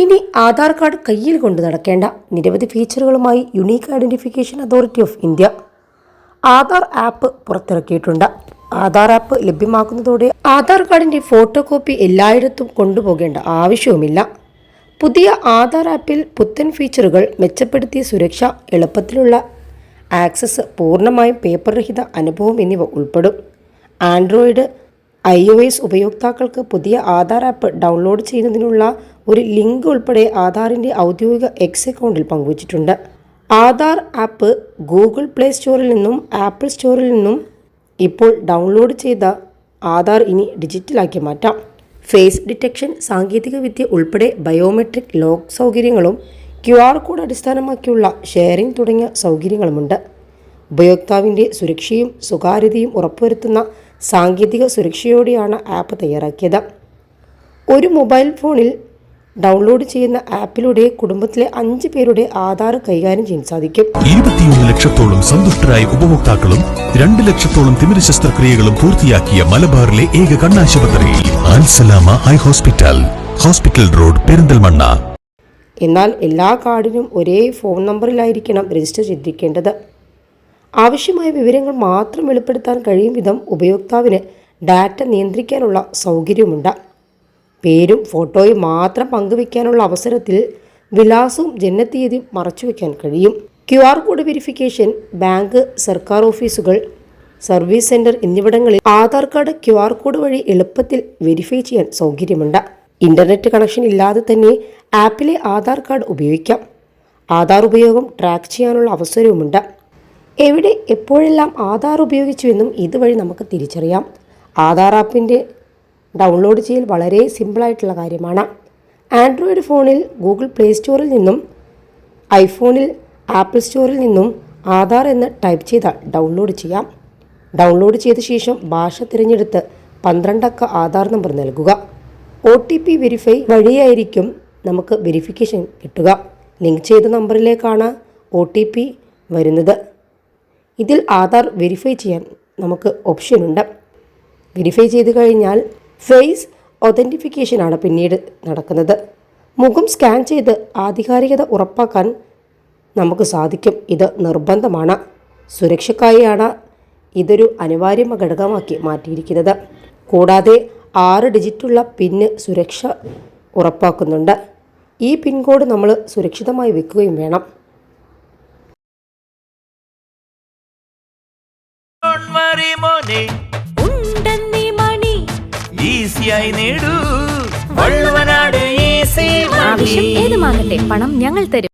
ഇനി ആധാർ കാർഡ് കയ്യിൽ കൊണ്ട് നടക്കേണ്ട നിരവധി ഫീച്ചറുകളുമായി unique identification authority of India. Aadhaar app പുറത്തിറക്കിയിട്ടുണ്ട്. ആധാർ ആപ്പ് ലഭ്യമാക്കുന്നതോടെ ആധാർ കാർഡിന്റെ ഫോട്ടോ കോപ്പി എല്ലായിടത്തും കൊണ്ടുപോകേണ്ട ആവശ്യവുമില്ല. പുതിയ ആധാർ ആപ്പിൽ പുത്തൻ ഫീച്ചറുകൾ മെച്ചപ്പെടുത്തിയ സുരക്ഷ എളുപ്പത്തിലുള്ള ആക്സസ് പൂർണമായും പേപ്പർ രഹിത അനുഭവം എന്നിവ ഉൾപ്പെടും. ആൻഡ്രോയിഡ് ഐ ഒ എസ് ഉപയോക്താക്കൾക്ക് പുതിയ ആധാർ ആപ്പ് ഡൗൺലോഡ് ചെയ്യുന്നതിനുള്ള ഒരു ലിങ്ക് ഉൾപ്പെടെ ആധാറിന്റെ ഔദ്യോഗിക എക്സ് അക്കൗണ്ടിൽ പങ്കുവച്ചിട്ടുണ്ട്. ആധാർ ആപ്പ് ഗൂഗിൾ പ്ലേ സ്റ്റോറിൽ നിന്നും ആപ്പിൾ സ്റ്റോറിൽ നിന്നും ഇപ്പോൾ ഡൗൺലോഡ് ചെയ്ത ആധാർ ഇനി ഡിജിറ്റലാക്കി മാറ്റാം. ഫേസ് ഡിറ്റക്ഷൻ സാങ്കേതികവിദ്യ ഉൾപ്പെടെ ബയോമെട്രിക് ലോക്ക് സൗകര്യങ്ങളും ക്യു ആർ കോഡ് അടിസ്ഥാനമാക്കിയുള്ള ഷെയറിംഗ് തുടങ്ങിയ സൗകര്യങ്ങളുമുണ്ട്. ഉപയോക്താവിന്റെ സുരക്ഷയും സ്വകാര്യതയും ഉറപ്പുവരുത്തുന്ന സാങ്കേതിക സുരക്ഷയോടെയാണ് ആപ്പ് തയ്യാറാക്കിയത്. ഒരു മൊബൈൽ ഫോണിൽ ഡൗൺലോഡ് ചെയ്യുന്ന ആപ്പിലൂടെ കുടുംബത്തിലെ അഞ്ച് പേരുടെ ആധാർ കൈകാര്യം ചെയ്യാൻ സാധിക്കും. ഇരുപത്തിയൊന്ന് ലക്ഷത്തോളം സന്തുഷ്ടരായ ഉപഭോക്താക്കളും രണ്ട് ലക്ഷത്തോളം തിമിര ശസ്ത്രക്രിയകളും പൂർത്തിയാക്കിയ മലബാറിലെ ഏക കണ്ണാശുപത്രി ആൻസലാമ eye hospital hospital road Perinthalmanna. എന്നാൽ എല്ലാ കാർഡിനും ഒരേ ഫോൺ നമ്പറിലായിരിക്കണം രജിസ്റ്റർ ചെയ്തിരിക്കേണ്ടത്. ആവശ്യമായ വിവരങ്ങൾ മാത്രം വെളിപ്പെടുത്താൻ കഴിയും വിധം ഉപയോക്താവിന് ഡാറ്റ നിയന്ത്രിക്കാനുള്ള സൗകര്യമുണ്ട് പേരും ഫോട്ടോയും മാത്രം പങ്കുവയ്ക്കാനുള്ള അവസരത്തിൽ വിലാസവും ജനനത്തീയതിയും മറച്ചുവെക്കാൻ കഴിയും. Q R code verification bank സർക്കാർ ഓഫീസുകൾ സർവീസ് സെന്റർ എന്നിവിടങ്ങളിൽ Aadhaar card Q R code വഴി എളുപ്പത്തിൽ വെരിഫൈ ചെയ്യാൻ സൗകര്യമുണ്ട്. ഇന്റർനെറ്റ് കണക്ഷൻ ഇല്ലാതെ തന്നെ ആപ്പിലെ ആധാർ കാർഡ് ഉപയോഗിക്കാം. ആധാർ ഉപയോഗം ട്രാക്ക് ചെയ്യാനുള്ള അവസരവുമുണ്ട്. എവിടെ എപ്പോഴെല്ലാം ആധാർ ഉപയോഗിച്ചുവെന്നും ഇതുവഴി നമുക്ക് തിരിച്ചറിയാം. ആധാർ ആപ്പിന്റെ ഡൗൺലോഡ് ചെയ്യൽ വളരെ സിമ്പിളായിട്ടുള്ള കാര്യമാണ്. ആൻഡ്രോയിഡ് ഫോണിൽ ഗൂഗിൾ പ്ലേ സ്റ്റോറിൽ നിന്നും ഐഫോണിൽ ആപ്പിൾ സ്റ്റോറിൽ നിന്നും ആധാർ എന്ന് ടൈപ്പ് ചെയ്താൽ ഡൗൺലോഡ് ചെയ്യാം. ഡൗൺലോഡ് ചെയ്ത ശേഷം ഭാഷ തിരഞ്ഞെടുത്ത് പന്ത്രണ്ടക്ക ആധാർ നമ്പർ നൽകുക. ഒ ടി പി വെരിഫൈ വഴിയായിരിക്കും നമുക്ക് വെരിഫിക്കേഷൻ കിട്ടുക. ലിങ്ക് ചെയ്ത നമ്പറിലേക്കാണ് ഒ ടി പി വരുന്നത്. ഇതിൽ ആധാർ വെരിഫൈ ചെയ്യാൻ നമുക്ക് ഓപ്ഷനുണ്ട്. വെരിഫൈ ചെയ്ത് കഴിഞ്ഞാൽ ഫേസ് ഒതന്റിഫിക്കേഷനാണ് പിന്നീട് നടക്കുന്നത്. മുഖം സ്കാൻ ചെയ്ത് ആധികാരികത ഉറപ്പാക്കാൻ നമുക്ക് സാധിക്കും. ഇത് നിർബന്ധമാണ്. സുരക്ഷക്കായാണ് ഇതൊരു അനിവാര്യ ഘടകമാക്കി മാറ്റിയിരിക്കുന്നത്. കൂടാതെ ആറ് ഡിജിറ്റുള്ള പിന്ന് സുരക്ഷ ഉറപ്പാക്കുന്നുണ്ട്. ഈ പിൻ കോഡ് നമ്മൾ സുരക്ഷിതമായി വെക്കുകയും വേണം. ഈസിയായി നേടൂ. വള്ളുവനാട് ഈസി ആവശ്യം ഏതുമാകട്ടെ പണം ഞങ്ങൾ തരും.